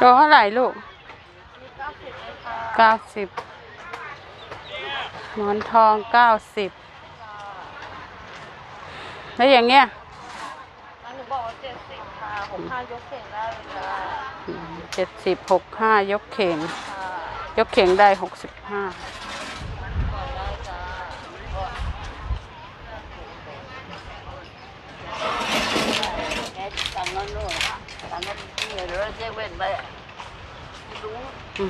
โลเท่าไหร่ลูกเก้าสิบหมอนทองเก้าสิบแล้วอย่างเงี้ยหนูบอกว่าเจ็ดสิบค่ะหกห้ายกเข่งได้เลยจ้าเจ็ดสิบหกห้ายกเข่งค่ะยกเข่งได้หกสิบห้า ก่อนได้จ้า tặng nó nữa tặng เลยเจ๊เว้นไปไม่รู้อั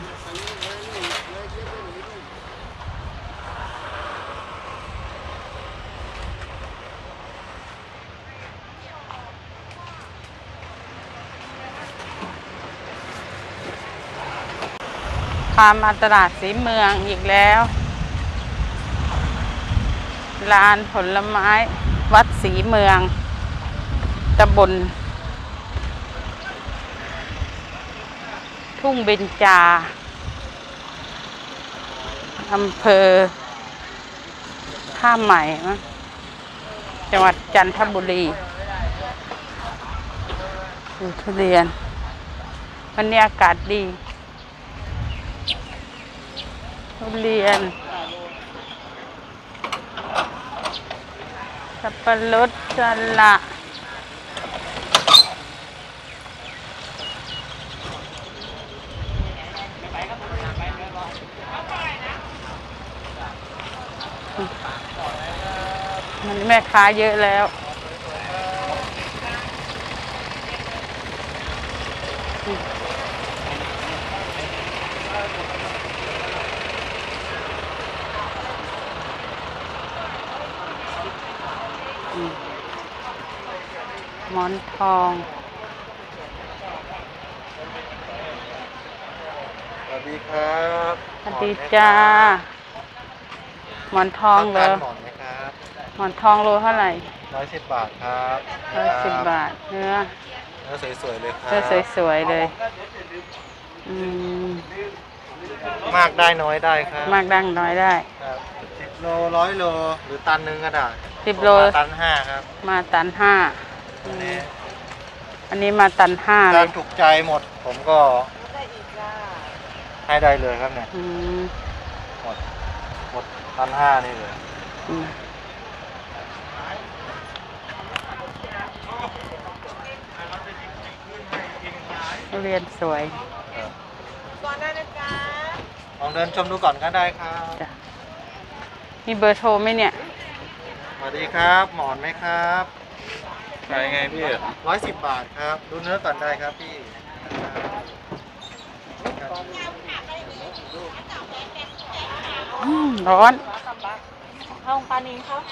ามตลาดสีเมืองอีกแล้วลานผลไม้ วัดสีเมืองตำบล ทุ่งเบญจาอำเภอท่าใหม่ จังหวัดจันทบุรีดูทุเรียน วันนี้อากาศดี ทุเรียน สับปะรดสละ แม่ค้าเยอะแล้ว หมอนทองสวัสดีครับสวัสดีจ้า หมอนทองเหรอหมอนไหม หมอนทองโลเท่าไหร่ร้อยสิบบาทครับร้อยสิบบาทเนื้อเนื้อสวยๆเลยครัเนื้อสวยๆเลยอืมมากได้น้อยได้ครับ มากดังน้อยได้ครับสิบโลร้อยโลหรือตันหนึงก็ได้สิบโลผมมาตันห้าครับ มาตันห้าอันนี้อันนี้มาตันห้าเลตายมถูกใจหมด ผมก็ได้อีกจ้าให้ได้เลยครับเนี่ยอืมหมดหมดตันห้านี่เลย ทุเรียนสวยครับก่อนได้นะจ๊ะลองเดินชมดูก่อนก็ได้ครับจ้ะ มีเบอร์โทรไหมเนี่ย สวัสดีครับ หมอนไหมครับขายไงพี่ร้อยสิบบาทครับ ดูเนื้อก่อนได้ครับพี่ครับอืมร้อนห้องปลานินครับ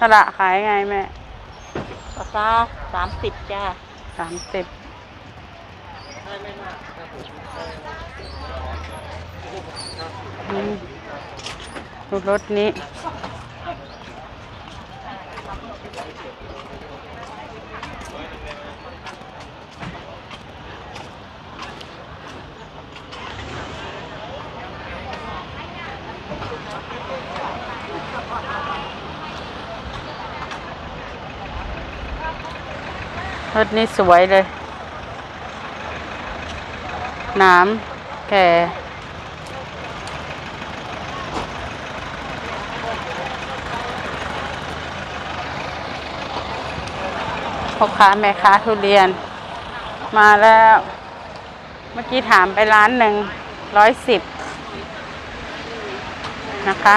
สละขายไงแม่ ปลาซาสามสิบจ้า สามสิบอืม ดูรถนี้รถนี้สวยเลย น้ำแก่ พ่อค้าแม่ค้าทุเรียน มาแล้ว เมื่อกี้ถามไปร้านหนึ่งร้อยสิบนะคะ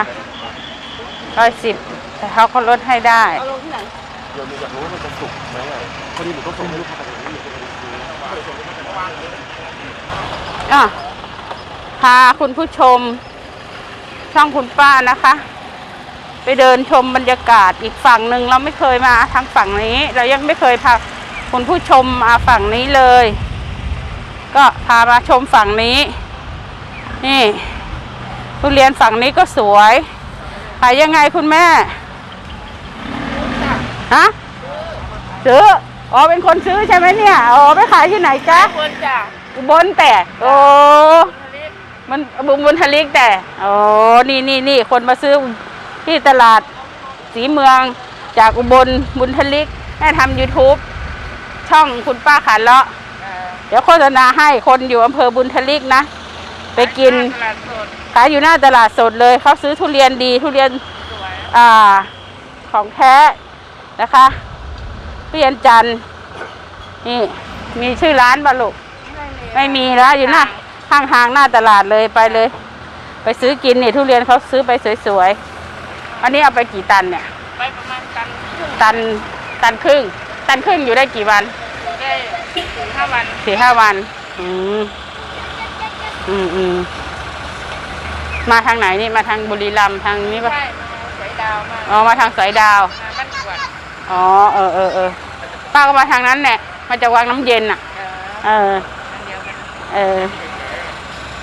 ร้อยสิบแต่เขาก็ลดให้ได้เอาลงที่ไหนเราอยากรู้ว่ามันจะสุกไหมอะพอดีหนูต้องส่งให้ลูกค้าแบบนี้ อะพาคุณผู้ชม ช่องคุณป้านะคะ ไปเดินชมบรรยากาศอีกฝั่งหนึ่งเราไม่เคยมาทางฝั่งนี้ เรายังไม่เคยพาคุณผู้ชมมาฝั่งนี้เลย ก็พามาชมฝั่งนี้ นี่ทุเรียนฝั่งนี้ก็สวยขายยังไงคุณแม่ฮะซื้ออ๋อเป็นคนซื้อใช่ไหมเนี่ยอ๋อไปขายที่ไหนจ๊ะคนจ้า อุบลแต่โอ้มันบุญบุญทลิกแต่โอ้นี่นี่นี่คนมาซื้อที่ตลาดสีเมืองจากอุบลบุญทลิกแม่ทำ YouTube ช่องคุณป้าขันเลาะเดี๋ยวโฆษณาให้คนอยู่อำเภอบุญทลิกนะ ไปกินตลาดสดขายอยู่หน้าตลาดสดเลยเขาซื้อทุเรียนดีทุเรียนสวยอ่าของแท้นะคะทุเรียนจันทร์นี่มีชื่อร้านบาลูก ไม่มีแล้วอยู่หน้าข้างทางหน้าตลาดเลยไปเลย ไปซื้อกินนี่ทุเรียนเขาซื้อไปสวยๆอันนี้เอาไปกี่ตันเนี่ย ไปประมาณกันครึ่งตันตันครึ่ง ตันครึ่งอยู่ได้กี่วันได้สี่ห้าวันสี่ห้าวัน อืมอืมอืมมาทางไหนนี่มาทางบุรีรัมย์ทางนี้ปะใช่มาสวยดาวมากอ๋อมาทางสายดาวมาบ้านกวดอ๋อเออเออเออป้าก็มาทางนั้นแหละมาจากวังน้ำเย็นอะ เออ เอออันเดียวกันเอ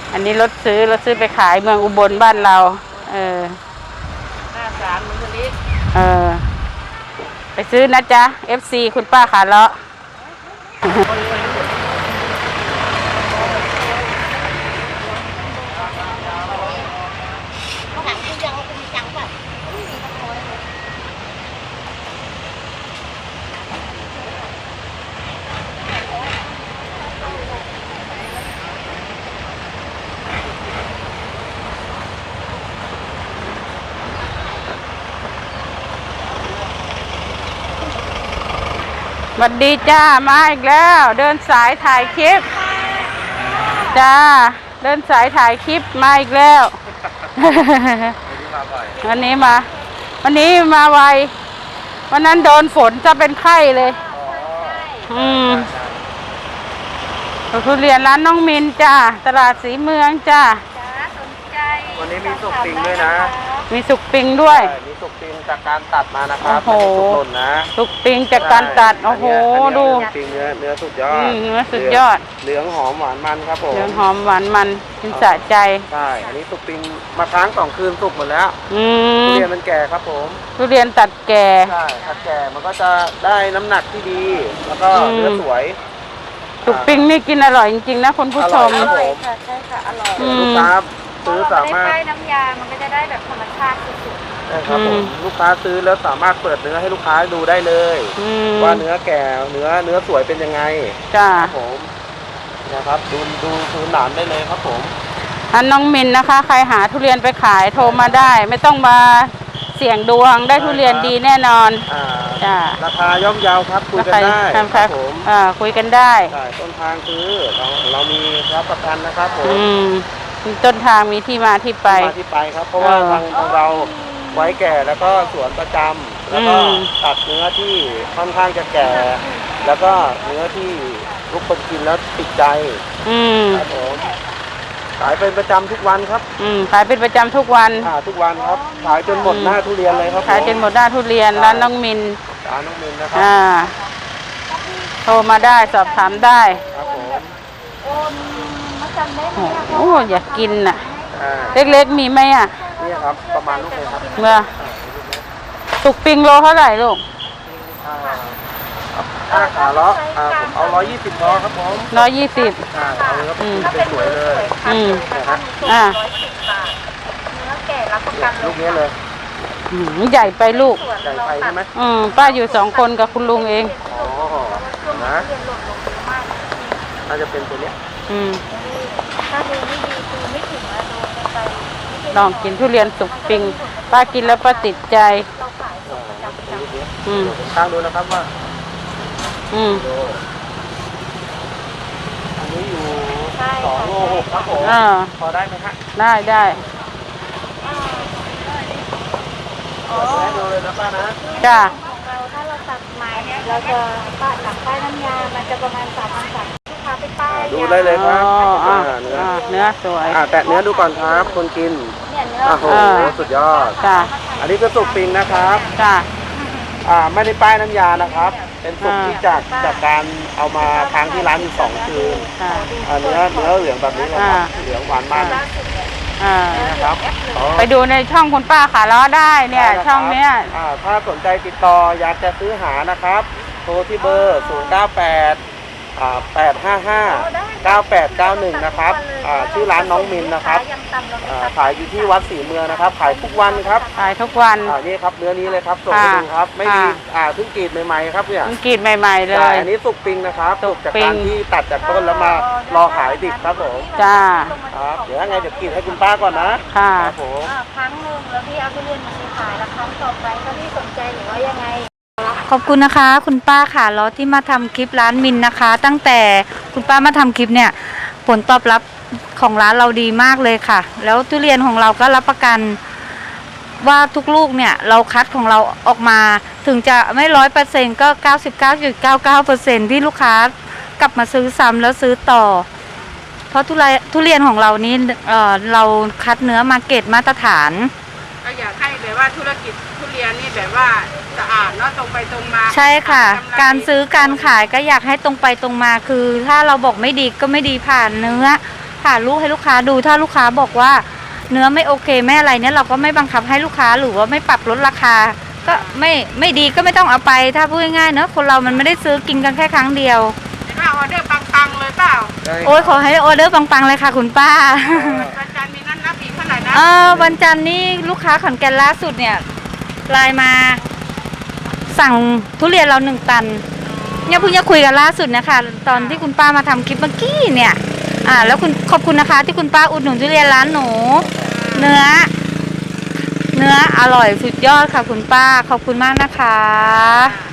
อ อันนี้รถซื้อรถซื้อไปขายเมืองอุบลบ้านเรา เออหน้าสามมุสลิมเออ ไปซื้อนะจ๊ะ FC คุณป้าขาเลาะ สวัสดีจ้ามาอีกแล้ว เดินสายถ่ายคลิป จ้า เดินสายถ่ายคลิปมาอีกแล้ว วันนี้มา วันนี้มาไววันนั้นโดนฝนจะเป็นไข้เลย อืมทุเรียนร้านน้องมินจ้า ตลาดสีเมืองจ้า วันนี้มีสุกปิงด้วยนะ มีสุกปิงด้วย ใช่มีสุกปิงจากการตัดมานะครับโอ้โห ไม่ได้สุกหล่นนะสุกปิงจากการตัด โอ้โหอันดูเนี้ยอันเนี้ยสุกปิงเนื้อเนื้อสุดยออืดมเนื้อสุดยอด เหลืองหอมหวานมันครับผมเหลืองหอมหวานมันกินสะใจ ใช่อันนี้สุกปิงมาค้างสองคืนสุกหมดแล้วอืทุมเรียนมันแก่ครับผมทุเรียนตัดแก่ ใช่ถ้าแก่มันก็จะได้น้ำหนักที่ดี แล้วก็อืม เนื้อสวย สุกปิงนี่กินอร่อยจริงๆนะคุณผู้ชม อร่อยครับผมค่ะ ใช่ค่ะ อร่อย อืม ลูกค้า ซื้อสามารถได้น้ำยา มันก็จะได้แบบธรรมชาติสุดใช่ครับผอืมมลูกค้าซื้อแล้วสามารถเปิดเนื้อให้ลูกค้าดูได้เลย อืมว่าเนื้อแก่เนื้อเนื้อสวยเป็นยังไงจ้าครับผมนะครับดูดูดูหนามได้เลยครับผมอันน้องมินนะคะ ใครหาทุเรียนไปขายโทรมาได้ ไม่ต้องมาเสี่ยงดวงได้ทุเรียนดีแน่นอนอ่าจ้าราคาย่อมเยาวครับคุยกันได้ทำครับผมอ่าคุยกันได้ ใช่ต้นทางคือเราเรามีรับประกันนะครับผม อืม ต้นทางมีที่มาที่ไป มาที่ไปครับ เพราะว่าเออทางของเราไว้แก่แล้วก็สวนประจำแล้วก็อืม ตัดเนื้อที่ค่อนข้างจะแก่ แล้วก็เนื้อที่ทุกคนกินแล้วติดใจอืมครับผมขายเป็นประจำทุกวันครับอืมขายเป็นประจำทุกวันอ่าทุกวันครับ ขายจนหมดหน้าทุเรียนเลยครับผมขายจนหมดหน้าทุเรียนร้านน้องมิน ร้านน้องมินนะครับอ่าโทรมาได้สอบถามได้ ครับผม โอ้อยากกินน่ะ อ่าเล็กๆมีไหมอะนี่ครับประมาณลูกเลยครับเมื่อสุกปิงโลเท่าไหร่ลูกอ่าถ้าขาเลาะอ่าผมเอาร้อยยี่สิบล้อครับผมร้อยยี่สิบ อ่าเอาเลยครับอืม เป็นสวยเลย อืมนะฮะอ่าๆร้อยสิบบาทเนื้อแก่รับประกันลูกนี้เลยอืมใหญ่ไปลูกส่วนใหญ่เราไปตัใช่ดไหมอืมป้าอยู่สองคนกับคุณลุงเอง อ๋อช่วงนะเรียนหล่นลงเยอะมากน่าจะเป็นตัวเนี้ยอืม ถ้าดูไม่ดีคือไม่ถึงอะโดนไปลองกินทุเรียนสุกปิงป้ากินแล้วป้าติดใจ เราขายส่งประจำประจำลูกนี้อืมเดี๋ยวผมข้างดูนะครับว่าอืม โลอันนี้อยู่ใช่สองโลหกครับผมอ่า พอได้ไหมฮะได้ได้อ๋อให้ดูเลยนะป้านะจ้า ของเราถ้าเราตัดใหม่เนี่ยเราจะป้าตัดป้ายน้ำยา มันจะประมาณสามพันสามลูกค้าไปป้ายดูได้เลยครับอ๋ออ่าอ่าเนื้ออ่าเนื้อสวย อ่าแตะเนื้อดูก่อนครับคนกินเนี่ยเนื้อโอ้โหอ่าสุดยอด จ้าอันนี้ก็สุกปิงนะครับ จ้าอ่าไม่ได้ป้ายน้ำยานะครับ เป็นสุกอ่า ที่จากจากการเอามาค้างที่ร้านอยู่สองคืนค่ะ อ่าเนื้อเนื้อเหลืองแบบนี้เลยครับ อ่า เหลืองหวานมันอ่านะครับอ๋อไปดูในช่องคุณป้าขาล้อได้เนี่ย ได้ะครับช่องเนี้ย อ่าถ้าสนใจติดต่ออยากจะซื้อหานะครับ โทรที่เบอร์ 0 9 8 อ่า855 9891นะครับอ่าชื่อร้านน้องมินนะครับยังตำเราไม่อ่าตัดขายอยู่ที่วัดศรีเมืองนะครับ ขายทุกวันครับขายทุกวัน อ่านี่ครับเนื้อนี้เลยครับส่งให้ค่ะดูครับ ไม่มีค่ะ อ่าเพิ่งกรีดใหม่ๆครับเนี่ยมันกรีดใหม่ ๆ เลใช่ย อันนี้สุกปิงนะครับสุสุกกจากปิงการที่ตัดจากต้นแล้วมารอขายดิบครับผมจ้า ครับเดี๋ยวยังไงเดี๋ยวกรีดให้คุณป้าก่อนนะค่ะ ครับผม อ่าครั้งหนึ่งแล้วพี่เอาทุเรียนมาซื้อขายแล้วครั้งต่อไปถ้าพี่สนใจหรือว่ายังไง ขอบคุณนะคะ คุณป้าค่ะแล้วที่มาทำคลิปร้านมินนะคะ ตั้งแต่คุณป้ามาทำคลิปเนี่ย ผลตอบรับของร้านเราดีมากเลยค่ะ แล้วทุเรียนของเราก็รับประกันว่าทุกลูกเนี่ยเราคัดของเราออกมาถึงจะไม่ร้อยเปอร์เซ็นก็เก้าสิบเก้าจุดเก้าเก้าเปอร์เซ็นที่ลูกค้ากลับมาซื้อซ้ำแล้วซื้อต่อ เพราะทุเรียนทุเรียนของเรานี้เอ่เราคัดเนื้อมาเกตมาตรฐานก็อยาก แบบว่าธุรกิจทุเรียนนี่แบบว่าสะอาดเนาะตรงไปตรงมาใช่ค่ะกำไการซื้อการขายก็อยากให้ตรงไปตรงมาคือ ถ้าเราบอกไม่ดีก็ไม่ดีผ่านเนื้อ ผ่านลูกให้ลูกค้าดูถ้าลูกค้าบอกว่า เนื้อไม่โอเคไม่อะไรเนี่ยเราก็ไม่บังคับให้ลูกค้าหรือว่าไม่ปรับลดราคา ก็ไม่ไม่ดีก็ไม่ต้องเอาไป ถ้าพูดง่ายๆเนอะคนเรามันไม่ได้ซื้อกินกันแค่ครั้งเดียว เห็นว่าออเดอร์ปังๆเลยเปล่าโอ้ยขอให้ออเดอร์ปังๆเลยค่ะคุณป้าวันจันทร์มีนั้นนับอีก เท่าไหร่นะเออวันจันทร์นี่ลูกค้าขอนแก่นล่าสุดเนี่ยไลน์มา สั่งทุเรียนเราหนึ่งตันเนี่ยเพิ่งจะคุยกันล่าสุดนะคะตอนที่คุณป้ามาทำคลิปเมื่อกี้เนี่ยอ่าแล้วคุณขอบคุณนะคะ ที่คุณป้าอุดหนุนทุเรียนร้านหนูเนื้อ เนื้ออร่อยสุดยอดค่ะคุณป้าขอบคุณมากนะคะ